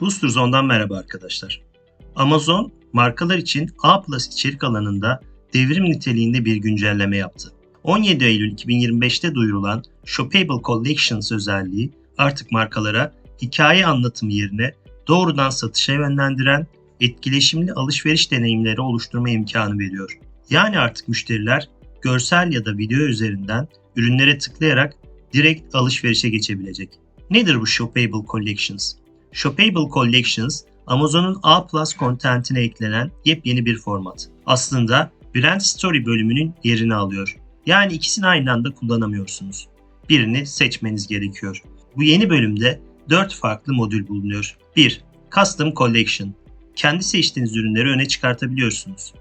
Booster Zone'dan merhaba arkadaşlar. Amazon markalar için A içerik alanında devrim niteliğinde bir güncelleme yaptı. 17 Eylül 2025'te duyurulan Shoppable Collections özelliği artık markalara hikaye anlatımı yerine doğrudan satışa yönlendiren etkileşimli alışveriş deneyimleri oluşturma imkanı veriyor. Yani artık müşteriler görsel ya da video üzerinden ürünlere tıklayarak direkt alışverişe geçebilecek. Nedir bu Shoppable Collections? Shoppable Collections, Amazon'un A Plus kontentine eklenen yepyeni bir format. Aslında Brand Story bölümünün yerini alıyor. Yani ikisini aynı anda kullanamıyorsunuz. Birini seçmeniz gerekiyor. Bu yeni bölümde 4 farklı modül bulunuyor. 1. Custom Collection. Kendi seçtiğiniz ürünleri öne çıkartabiliyorsunuz.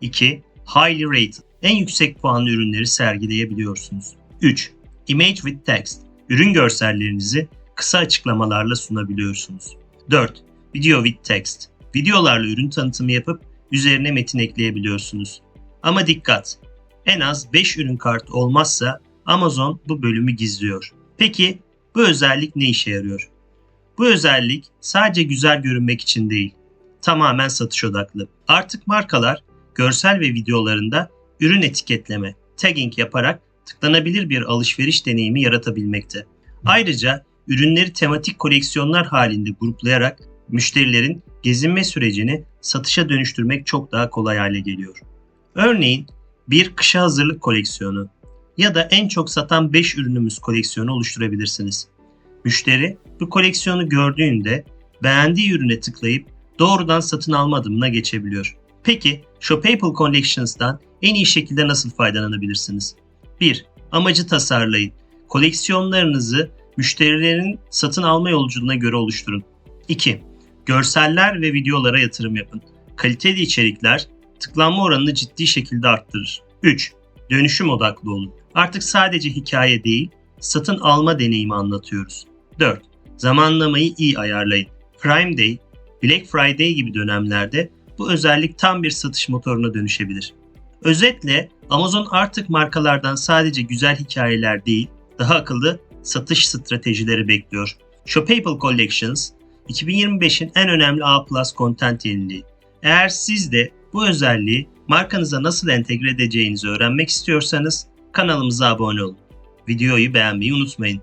2. Highly Rated. En yüksek puanlı ürünleri sergileyebiliyorsunuz. 3. Image with Text. Ürün görsellerinizi kısa açıklamalarla sunabiliyorsunuz. 4. Video with Text. Videolarla ürün tanıtımı yapıp üzerine metin ekleyebiliyorsunuz. Ama dikkat! En az 5 ürün kartı olmazsa Amazon bu bölümü gizliyor. Peki bu özellik ne işe yarıyor? Bu özellik sadece güzel görünmek için değil, tamamen satış odaklı. Artık markalar görsel ve videolarında ürün etiketleme, tagging yaparak tıklanabilir bir alışveriş deneyimi yaratabilmekte. Ayrıca ürünleri tematik koleksiyonlar halinde gruplayarak müşterilerin gezinme sürecini satışa dönüştürmek çok daha kolay hale geliyor. Örneğin bir kışa hazırlık koleksiyonu ya da en çok satan 5 ürünümüz koleksiyonu oluşturabilirsiniz. Müşteri bu koleksiyonu gördüğünde beğendiği ürüne tıklayıp doğrudan satın alma adımına geçebiliyor. Peki Shoppable Collections'tan en iyi şekilde nasıl faydalanabilirsiniz? 1. Amacı tasarlayın. Koleksiyonlarınızı müşterilerin satın alma yolculuğuna göre oluşturun. 2. Görseller ve videolara yatırım yapın. Kaliteli içerikler tıklanma oranını ciddi şekilde arttırır. 3. Dönüşüm odaklı olun. Artık sadece hikaye değil, satın alma deneyimi anlatıyoruz. 4. Zamanlamayı iyi ayarlayın. Prime Day, Black Friday gibi dönemlerde bu özellik tam bir satış motoruna dönüşebilir. Özetle Amazon artık markalardan sadece güzel hikayeler değil, daha akıllı satış stratejileri bekliyor. Shoppable Collections, 2025'in en önemli A content yeniliği. Eğer siz de bu özelliği markanıza nasıl entegre edeceğinizi öğrenmek istiyorsanız kanalımıza abone olun. Videoyu beğenmeyi unutmayın.